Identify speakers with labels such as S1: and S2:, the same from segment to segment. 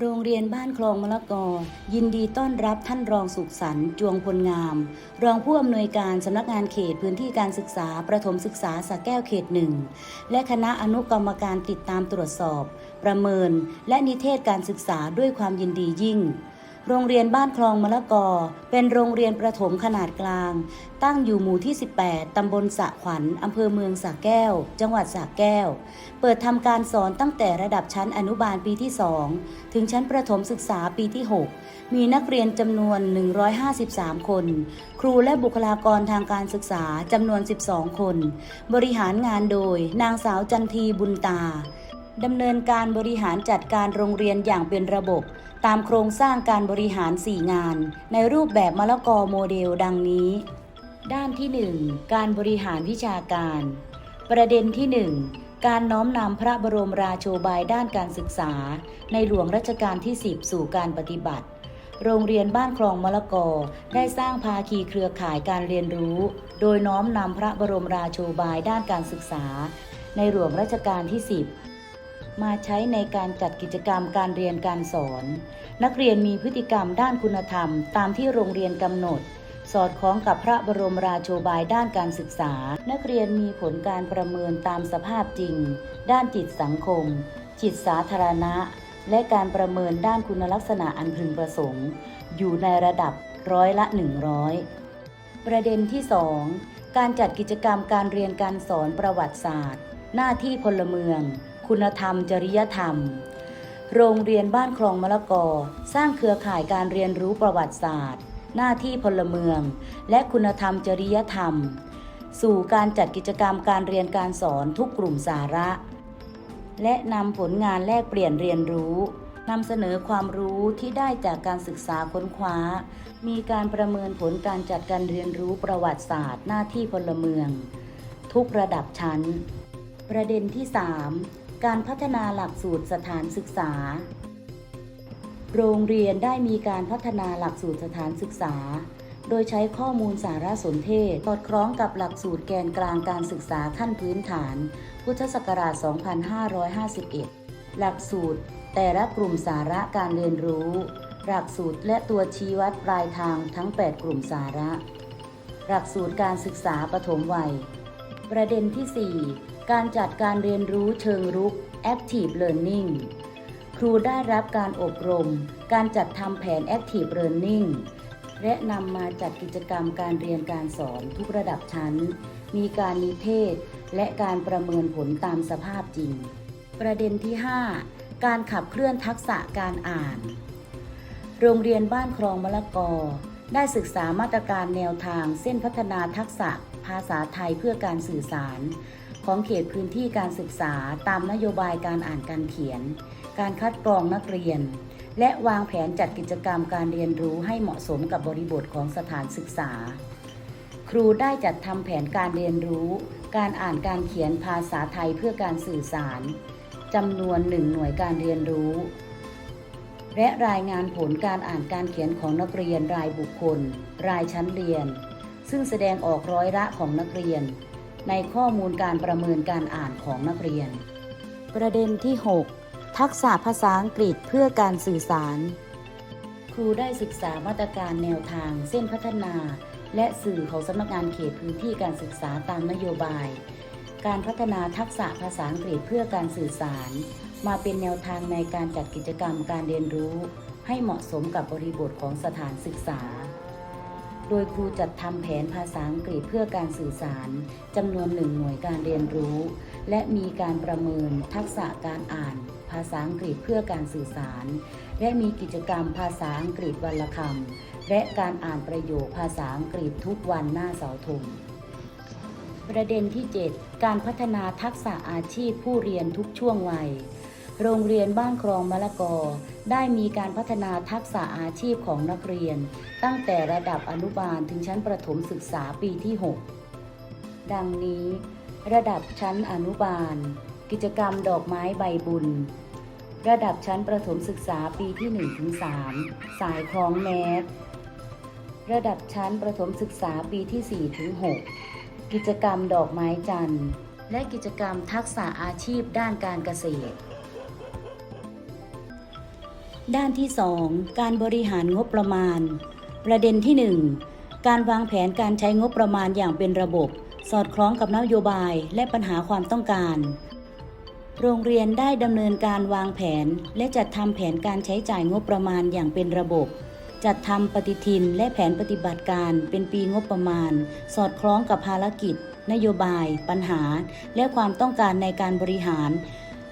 S1: โรงเรียนบ้านคลองมะละกอ ยินดีต้อนรับท่านรองสุขสันต์จวงพลงาม รองผู้อำนวยการสำนักงานเขตพื้นที่การศึกษา ประถมศึกษาสระแก้วเขตหนึ่ง และคณะอนุกรรมการติดตามตรวจสอบ ประเมิน และนิเทศการศึกษาด้วยความยินดียิ่ง โรงเรียนบ้านคลองมะละกอ เป็นโรงเรียนประถมขนาดกลาง ตั้งอยู่หมู่ที่ 18 ตำบลสะขวัญอำเภอเมืองสะแก้ว จังหวัดสะแก้ว เปิดทำการสอนตั้งแต่ระดับชั้นอนุบาลปีที่ 2 ถึงชั้นประถมศึกษาปีที่ 6 มีนักเรียนจำนวน 153 คน ครูและบุคลากรทางการศึกษาจำนวน 12 คน บริหารงานโดย นางสาวจันทีบุญตาดำเนินการบริหารจัดการโรงเรียนอย่างเป็นระบบ ตามโครงสร้างการบริหาร 4 งาน ในรูปแบบมะละกอโมเดลดังนี้ ด้านที่ 1 การบริหารวิชาการ ประเด็นที่ 1 การน้อมนำพระบรมราโชบายด้านการศึกษา ในหลวงรัชกาลที่ 10 สู่การปฏิบัติ โรงเรียนบ้านคลองมะละกอได้สร้างภาคีเครือข่ายการเรียนรู้ โดยน้อมนำพระบรมราโชบายด้านการศึกษา ในหลวงรัชกาลที่ 10 มาใช้ในการจัดกิจกรรมการเรียนการสอน นักเรียนมีพฤติกรรมด้านคุณธรรม ตามที่โรงเรียนกำหนด สอดคล้องกับพระบรมราโชบายด้านการศึกษา นักเรียนมีผลการประเมินตามสภาพจริง ด้านจิตสังคม จิตสาธารณะ และการประเมินด้านคุณลักษณะอันพึงประสงค์ อยู่ในระดับร้อยละ 100 ประเด็นที่ 2 การจัดกิจกรรมการเรียนการสอนประวัติศาสตร์ หน้าที่พลเมือง คุณธรรม จริยธรรม โรงเรียนบ้านคลองมะละกอ สร้างเครือข่ายการเรียนรู้ประวัติศาสตร์ หน้าที่พลเมือง และคุณธรรมจริยธรรม สู่การจัดกิจกรรมการเรียนการสอนทุกกลุ่มสาระ และนำผลงานแลกเปลี่ยนเรียนรู้นำเสนอความรู้ที่ได้จากการศึกษาค้นคว้า มีการประเมินผลการจัดการเรียนรู้ประวัติศาสตร์ หน้าที่พลเมือง ทุกระดับชั้น ประเด็นที่ 3 การพัฒนาหลักสูตรสถานศึกษา โรงเรียนได้มีการพัฒนาหลักสูตรสถานศึกษา โดยใช้ข้อมูลสารสนเทศสอดคล้องกับหลักสูตรแกนกลางการศึกษาขั้นพื้นฐาน พุทธศักราช 2551 หลักสูตรแต่ละกลุ่มสาระการเรียนรู้ หลักสูตรและตัวชี้วัดปลายทางทั้ง 8 กลุ่มสาระ หลักสูตรการศึกษาปฐมวัย ประเด็นที่ 4 การจัดการเรียนรู้เชิงรุก Active Learning ครูได้รับการอบรม การจัดทำแผน Active Learning และนำมาจัดกิจกรรมการเรียนการสอนทุกระดับชั้น มีการนิเทศ และการประเมินผลตามสภาพจริง ประเด็นที่ 5 การขับเคลื่อนทักษะการอ่าน โรงเรียนบ้านคลองมะละกอ ได้ศึกษามาตรการแนวทางเส้นพัฒนาทักษะภาษาไทยเพื่อการสื่อสาร ของเขตพื้นที่การศึกษาตามนโยบายการอ่านการเขียน การคัดกรองนักเรียน และวางแผนจัดกิจกรรมการเรียนรู้ให้เหมาะสมกับบริบทของสถานศึกษา ครูได้จัดทำแผนการเรียนรู้ การอ่านการเขียนภาษาไทยเพื่อการสื่อสารจำนวนหนึ่งหน่วยการเรียนรู้ และรายงานผลการอ่านการเขียนของนักเรียนรายบุคคล รายชั้นเรียน ซึ่งแสดงออกร้อยละของนักเรียน ในข้อมูลการประเมินการอ่านของนักเรียน ประเด็นที่ 6 ทักษะภาษาอังกฤษเพื่อการสื่อสาร ครูได้ศึกษามาตรการแนวทาง เส้นพัฒนา และสื่อของสำนักงานเขตพื้นที่การศึกษาตามนโยบาย การพัฒนาทักษะภาษาอังกฤษเพื่อการสื่อสาร มาเป็นแนวทางในการจัดกิจกรรมการเรียนรู้ ให้เหมาะสมกับบริบทของสถานศึกษา โดยครูจัดทำแผนภาษาอังกฤษเพื่อการสื่อสารจำนวนหนึ่งหน่วยการเรียนรู้ และมีการประเมินทักษะการอ่าน ภาษาอังกฤษเพื่อการสื่อสาร และมีกิจกรรมภาษาอังกฤษวันละคำและการอ่านประโยคภาษาอังกฤษทุกวันหน้าเสาธงประเด็นที่ 7 การพัฒนาทักษะอาชีพผู้เรียนทุกช่วงวัย โรงเรียนบ้านคลองมะละกอ ได้มีการพัฒนาทักษะอาชีพของนักเรียน ตั้งแต่ระดับอนุบาลถึงชั้นประถมศึกษาปีที่ 6 ดังนี้ ระดับชั้นอนุบาล กิจกรรมดอกไม้ใบบุญ ระดับชั้นประถมศึกษาปีที่1-3สายคล้องแมสระดับชั้นประถมศึกษาปีที่4-6กิจกรรมดอกไม้จันทร์ และกิจกรรมทักษะอาชีพด้านการเกษตร ด้านที่ 2 การบริหารงบประมาณ ประเด็นที่ 1 การวางแผนการใช้งบประมาณอย่างเป็นระบบ สอดคล้องกับนโยบายและปัญหาความต้องการ โรงเรียนได้ดำเนินการวางแผน และจัดทำแผนการใช้จ่ายงบประมาณอย่างเป็นระบบ จัดทำปฏิทินและแผนปฏิบัติการเป็นปีงบประมาณ สอดคล้องกับภารกิจ นโยบาย ปัญหา และความต้องการในการบริหาร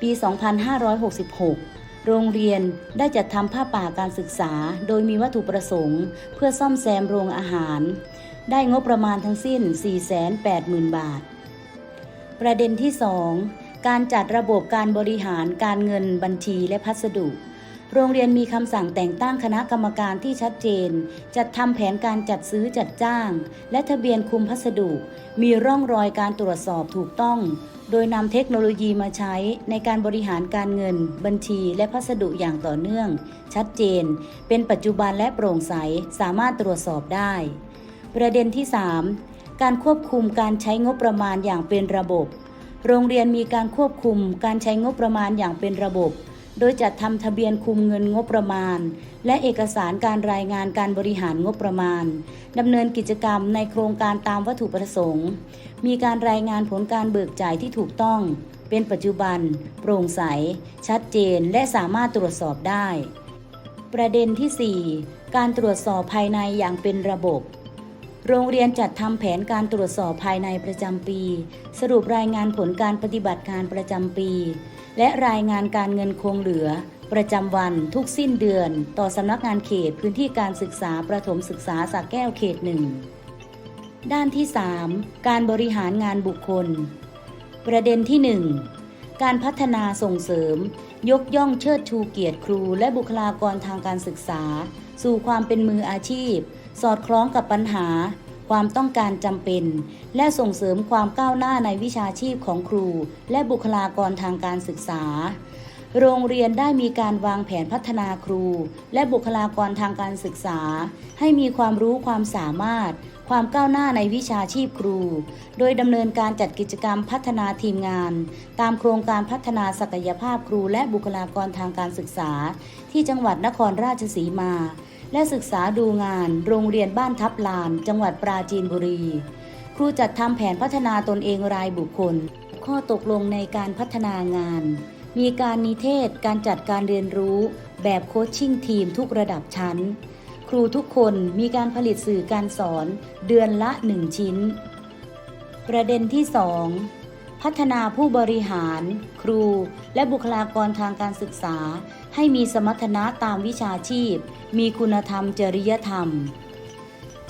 S1: ปี 2566 โรงเรียนได้จัดทำผ้าป่าการศึกษา โดยมีวัตถุประสงค์ เพื่อซ่อมแซมโรงอาหาร ได้งบประมาณทั้งสิ้น 480,000 บาท ประเด็นที่ 2 การจัดระบบการบริหารการเงินบัญชีและพัสดุ โรงเรียนมีคำสั่งแต่งตั้งคณะกรรมการที่ชัดเจน จัดทำแผนการจัดซื้อจัดจ้าง และทะเบียนคุมพัสดุ มีร่องรอยการตรวจสอบถูกต้อง โดยนำเทคโนโลยีมาใช้ในการบริหารการเงิน บัญชีและพัสดุอย่างต่อเนื่อง ชัดเจน เป็นปัจจุบันและโปร่งใสสามารถตรวจสอบได้ ประเด็นที่ 3 การควบคุมการใช้งบประมาณอย่างเป็นระบบ โรงเรียนมีการควบคุมการใช้งบประมาณอย่างเป็นระบบ โดยจัดทำทะเบียนคุมเงินงบประมาณและเอกสารการรายงานการบริหารงบประมาณดำเนินกิจกรรมในโครงการตามวัตถุประสงค์ มีการรายงานผลการเบิกจ่ายที่ถูกต้อง เป็นปัจจุบัน โปร่งใส ชัดเจน และสามารถตรวจสอบได้ ประเด็นที่ 4 การตรวจสอบภายในอย่างเป็นระบบโรงเรียนจัดทำแผนการตรวจสอบภายในประจำปี สรุปรายงานผลการปฏิบัติการประจำปี และรายงานการเงินคงเหลือ ประจำวันทุกสิ้นเดือน ต่อสำนักงานเขตพื้นที่การศึกษาประถมศึกษาสักแก้วเขตหนึ่งด้านที่ 3 การบริหารงานบุคคล ประเด็นที่ 1 การพัฒนาส่งเสริม ยกย่องเชิดชูเกียรติครู และบุคลากรทางการศึกษา สู่ความเป็นมืออาชีพ สอดคล้องกับปัญหา ความต้องการจำเป็น และส่งเสริมความก้าวหน้าในวิชาชีพของครู และบุคลากรทางการศึกษา โรงเรียนได้มีการวางแผนพัฒนาครู และบุคลากรทางการศึกษา ให้มีความรู้ความสามารถ ความก้าวหน้าในวิชาชีพครู โดยดำเนินการจัดกิจกรรมพัฒนาทีมงาน ตามโครงการพัฒนาศักยภาพครู และบุคลากรทางการศึกษา ที่จังหวัดนครราชสีมา และศึกษาดูงาน โรงเรียนบ้านทับลาน จังหวัดปราจีนบุรี ครูจัดทำแผนพัฒนาตนเองรายบุคคล ข้อตกลงในการพัฒนางาน มีการนิเทศการจัดการเรียนรู้แบบโคชชิ่งทีมทุกระดับชั้น ครูทุกคนมีการผลิตสื่อการสอนเดือนละ 1 ชิ้น ประเด็นที่ 2 พัฒนาผู้บริหาร ครู และบุคลากรทางการศึกษา ให้มีสมรรถนะตามวิชาชีพ มีคุณธรรมจริยธรรม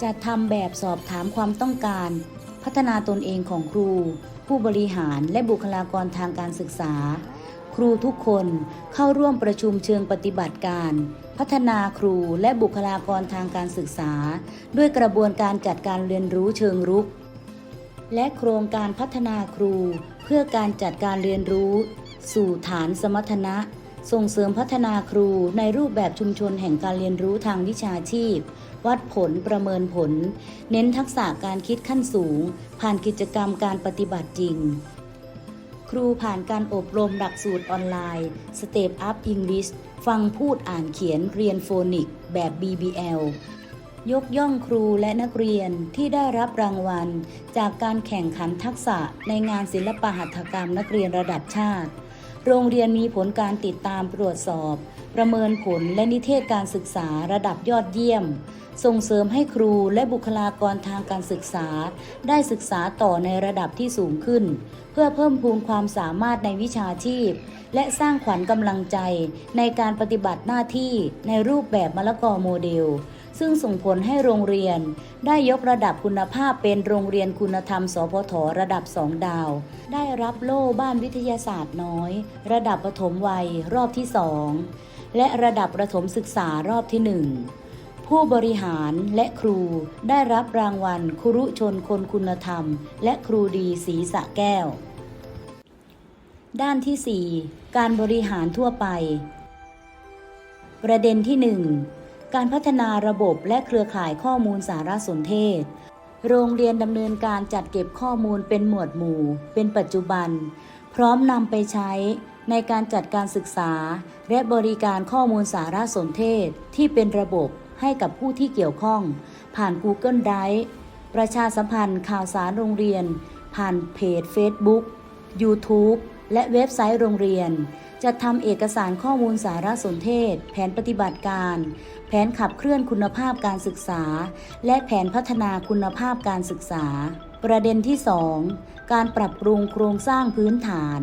S1: จัดทำแบบสอบถามความต้องการ พัฒนาตนเองของครู ผู้บริหารและบุคลากรทางการศึกษา ครูทุกคนเข้าร่วมประชุมเชิงปฏิบัติการ พัฒนาครูและบุคลากรทางการศึกษา ด้วยกระบวนการจัดการเรียนรู้เชิงรุก และโครงการพัฒนาครู เพื่อการจัดการเรียนรู้ สู่ฐานสมรรถนะ ส่งเสริมพัฒนาครูในรูปแบบชุมชนแห่งการเรียนรู้ทางวิชาชีพ วัดผลประเมินผล เน้นทักษะการคิดขั้นสูง ผ่านกิจกรรมการปฏิบัติจริง ครูผ่านการอบรมหลักสูตรออนไลน์ Step Up English ฟังพูดอ่านเขียนเรียนโฟนิกแบบ BBL ยกย่องครูและนักเรียนที่ได้รับรางวัล จากการแข่งขันทักษะในงานศิลปหัตถกรรมนักเรียนระดับชาติ โรงเรียนมีผลการติดตามตรวจสอบ ประเมินผลและนิเทศการศึกษาระดับยอดเยี่ยม ส่งเสริมให้ครูและบุคลากรทางการศึกษา ได้ศึกษาต่อในระดับที่สูงขึ้น เพื่อเพิ่มพูนความสามารถในวิชาชีพ และสร้างขวัญกำลังใจในการปฏิบัติหน้าที่ในรูปแบบมะละกอโมเดล ซึ่งส่งผลให้โรงเรียน ได้ยกระดับคุณภาพเป็นโรงเรียนคุณธรรม สพทระดับ2ดาว ได้รับโล่บ้านวิทยาศาสตร์น้อย ระดับประถมวัยรอบที่2และระดับประถมศึกษารอบที่1 ผู้บริหารและครูได้รับรางวัลครุชนคนคุณธรรม และครูดีศรีสะแก้ว ด้านที่ 4 การบริหารทั่วไป ประเด็นที่ 1 การพัฒนาระบบและเครือข่ายข้อมูลสารสนเทศ โรงเรียนดำเนินการจัดเก็บข้อมูลเป็นหมวดหมู่ เป็นปัจจุบัน พร้อมนำไปใช้ในการจัดการศึกษาและบริการข้อมูลสารสนเทศที่เป็นระบบ ให้กับผู้ที่เกี่ยวข้อง ผ่าน Google Drive ประชาสัมพันธ์ข่าวสารโรงเรียน ผ่านเพจ Facebook YouTube และเว็บไซต์โรงเรียน จะทำเอกสารข้อมูลสารสนเทศ แผนปฏิบัติการ แผนขับเคลื่อนคุณภาพการศึกษา และแผนพัฒนาคุณภาพการศึกษา ประเด็นที่ 2 การปรับปรุงโครงสร้างพื้นฐาน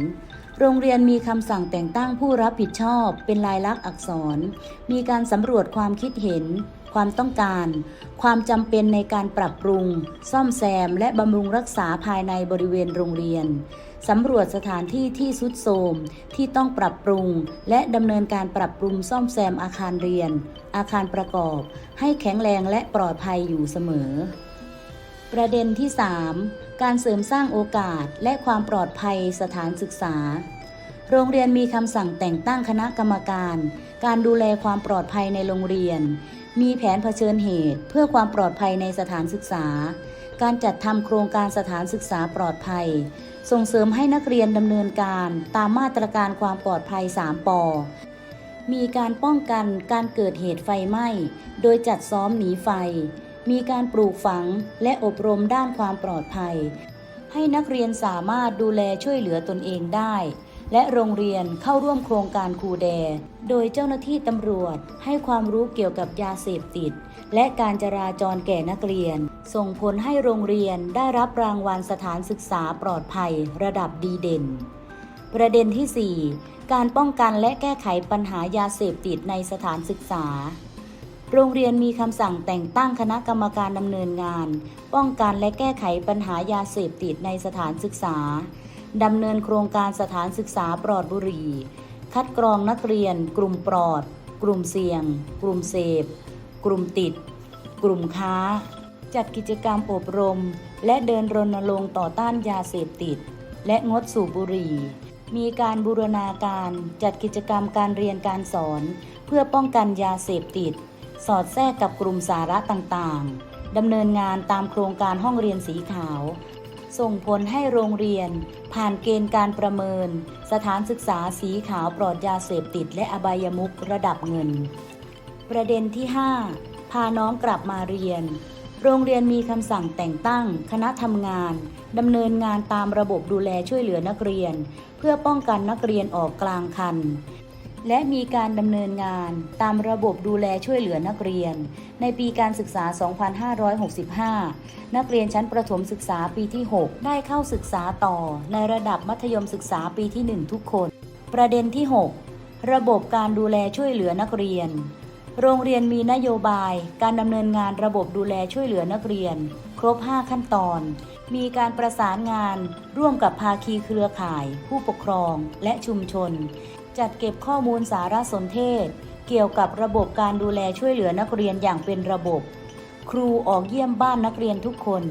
S1: โรงเรียนมีคำสั่งแต่งตั้งผู้รับผิดชอบเป็นลายลักษณ์อักษร มีการสำรวจความคิดเห็น ความต้องการ ความจำเป็นในการปรับปรุง ซ่อมแซม และบำรุงรักษาภายในบริเวณโรงเรียนสำรวจสถานที่ที่สุดโทรมที่ต้องปรับปรุง และดำเนินการปรับปรุงซ่อมแซมอาคารเรียน อาคารประกอบ ให้แข็งแรงและปลอดภัยอยู่เสมอ ประเด็นที่ 3 การเสริมสร้างโอกาสและความปลอดภัยสถานศึกษา โรงเรียนมีคำสั่งแต่งตั้งคณะกรรมการ การดูแลความปลอดภัยในโรงเรียน มีแผนเผชิญเหตุ เพื่อความปลอดภัยในสถานศึกษา การจัดทำโครงการสถานศึกษาปลอดภัย ส่งเสริมให้นักเรียนดำเนินการตามมาตรการความปลอดภัย 3ปอมีการป้องกันการเกิดเหตุไฟไหม้ โดยจัดซ้อมหนีไฟ มีการปลูกฝังและอบรมด้านความปลอดภัย ให้นักเรียนสามารถดูแลช่วยเหลือตนเองได้ และโรงเรียนเข้าร่วมโครงการครูแด โดยเจ้าหน้าที่ตำรวจให้ความรู้เกี่ยวกับยาเสพติด และการจราจรแก่นักเรียน ส่งผลให้โรงเรียนได้รับรางวัลสถานศึกษาปลอดภัย ระดับดีเด่น ประเด็นที่ 4 การป้องกันและแก้ไขปัญหายาเสพติดในสถานศึกษา โรงเรียนมีคำสั่งแต่งตั้งคณะกรรมการดำเนินงาน ป้องกันและแก้ไขปัญหายาเสพติดในสถานศึกษาดำเนินโครงการสถานศึกษาปลอดบุหรี่ คัดกรองนักเรียน กลุ่มปลอด กลุ่มเสี่ยง กลุ่มเสพ กลุ่มติด กลุ่มค้า จัดกิจกรรมอบรม และเดินรณรงค์ต่อต้านยาเสพติด และงดสูบบุหรี่ มีการบูรณาการจัดกิจกรรมการเรียนการสอน เพื่อป้องกันยาเสพติด สอดแทรกกับกลุ่มสาระต่างๆดำเนินงานตามโครงการห้องเรียนสีขาว ส่งผลให้โรงเรียน ผ่านเกณฑ์การประเมิน สถานศึกษาสีขาวปลอดยาเสพติดและอบายมุขระดับเงิน ประเด็นที่ 5 พาน้องกลับมาเรียน โรงเรียนมีคำสั่งแต่งตั้ง คณะทำงานดำเนินงานตามระบบดูแลช่วยเหลือนักเรียน เพื่อป้องกันนักเรียนออกกลางคัน และมีการดำเนินงานตามระบบดูแลช่วยเหลือนักเรียน ในปีการศึกษา 2565 นักเรียนชั้นประถมศึกษาปีที่ 6 ได้เข้าศึกษาต่อในระดับมัธยมศึกษาปีที่ 1 ทุกคน ประเด็นที่ 6 ระบบการดูแลช่วยเหลือนักเรียน โรงเรียนมีนโยบาย การดำเนินงานระบบดูแลช่วยเหลือนักเรียน ครบ 5 ขั้นตอนมีการประสานงานร่วมกับภาคีเครือข่าย ผู้ปกครองและชุมชน จัดเก็บข้อมูลสารสนเทศ เกี่ยวกับระบบการดูแลช่วยเหลือนักเรียนอย่างเป็นระบบ ครูออกเยี่ยมบ้านนักเรียนทุกคน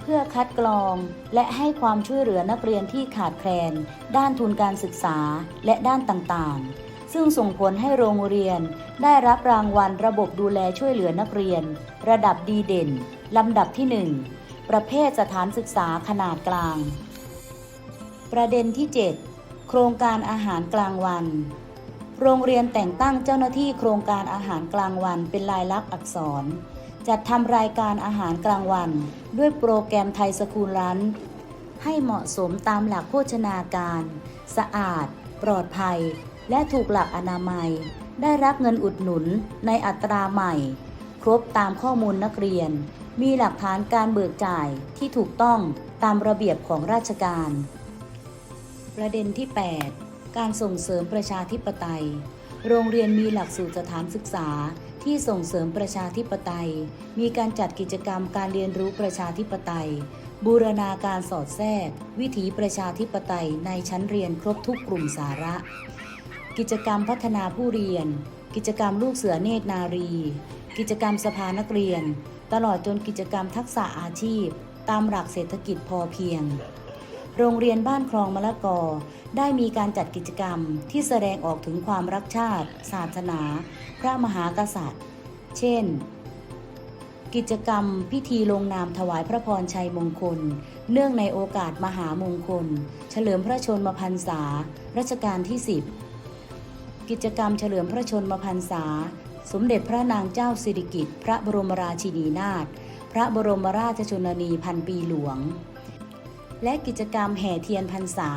S1: เพื่อคัดกรอง และให้ความช่วยเหลือนักเรียนที่ขาดแคลน ด้านทุนการศึกษาและด้านต่างๆ ซึ่งส่งผลให้โรงเรียน ได้รับรางวัลระบบดูแลช่วยเหลือนักเรียน ระดับดีเด่นลำดับที่ 1 ประเภทสถานศึกษาขนาดกลาง ประเด็นที่ 7 โครงการอาหารกลางวัน โรงเรียนแต่งตั้งเจ้าหน้าที่โครงการอาหารกลางวันเป็นลายลักษณ์อักษร จัดทำรายการอาหารกลางวัน ด้วยโปรแกรมไทยสคูลรันให้เหมาะสมตามหลักโภชนาการ สะอาด ปลอดภัย และถูกหลักอนามัย ได้รับเงินอุดหนุนในอัตราใหม่ ครบตามข้อมูลนักเรียน มีหลักฐานการเบิกจ่ายที่ถูกต้องตามระเบียบของราชการ ประเด็นที่ 8 การส่งเสริมประชาธิปไตย โรงเรียนมีหลักสูตรสถานศึกษาที่ส่งเสริมประชาธิปไตย มีการจัดกิจกรรมการเรียนรู้ประชาธิปไตย บูรณาการสอดแทรก วิถีประชาธิปไตยในชั้นเรียนครบทุกกลุ่มสาระ กิจกรรมพัฒนาผู้เรียน กิจกรรมลูกเสือเนตรนารี กิจกรรมสภานักเรียน ตลอดจนกิจกรรมทักษะอาชีพ ตามหลักเศรษฐกิจพอเพียง โรงเรียนบ้านคลองมะละกอ ได้มีการจัดกิจกรรมที่แสดงออกถึงความรักชาติ ศาสนา พระมหากษัตริย์ เช่น กิจกรรมพิธีลงนามถวายพระพรชัยมงคล เนื่องในโอกาสมหามงคล เฉลิมพระชนมพรรษารัชกาลที่ 10 กิจกรรมเฉลิมพระชนมพรรษา สมเด็จพระนางเจ้าสิริกิติ์พระบรมราชินีนาถพระบรมราชชนนีพันปีหลวง และกิจกรรมแห่เทียนพรรษา